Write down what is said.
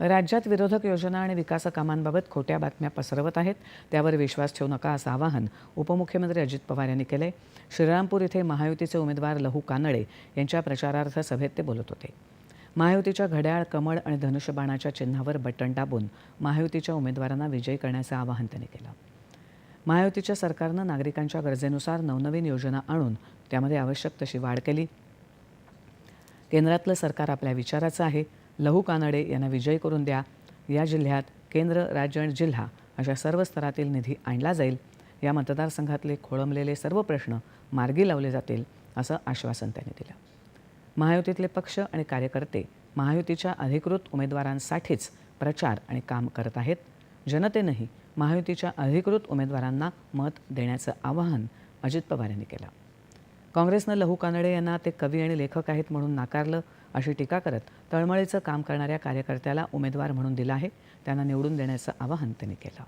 राज्यात विरोधक योजना आणि विकास कामांबाबत खोट्या बातम्या पसरवत आहेत. त्यावर विश्वास ठेवू नका असं आवाहन उपमुख्यमंत्री अजित पवार यांनी केलंय. श्रीरामपूर इथे महायुतीचे उमेदवार लहू कानडे यांच्या प्रचारार्थ सभेत ते बोलत होते. महायुतीच्या घड्याळ कमळ आणि धनुष्यबाणाच्या चिन्हावर बटण दाबून महायुतीच्या उमेदवारांना विजयी करण्याचं आवाहन त्यांनी केलं. महायुतीच्या सरकारनं नागरिकांच्या गरजेनुसार नवनवीन योजना आणून त्यामध्ये आवश्यक तशी वाढ केली. केंद्रातलं सरकार आपल्या विचाराचं आहे. लहू कानडे यांना विजयी करून द्या. या जिल्ह्यात केंद्र राज्य आणि जिल्हा अशा सर्व स्तरातील निधी आणला जाईल. या मतदारसंघातले खोळंबलेले सर्व प्रश्न मार्गी लावले जातील असं आश्वासन त्यांनी दिलं. महायुतीतले पक्ष आणि कार्यकर्ते महायुतीच्या अधिकृत उमेदवारांसाठीच प्रचार आणि काम करत आहेत. जनतेनंही महायुतीच्या अधिकृत उमेदवारांना मत देण्याचं आवाहन अजित पवार यांनी केलं. काँग्रेसनं लहू कानडे यांना ते कवी आणि लेखक आहेत म्हणून नाकारलं अशी टीका करत तळमळीचं काम करणाऱ्या कार्यकर्त्याला उमेदवार म्हणून दिलं आहे. त्यांना निवडून देण्याचं आवाहन त्यांनी केलं.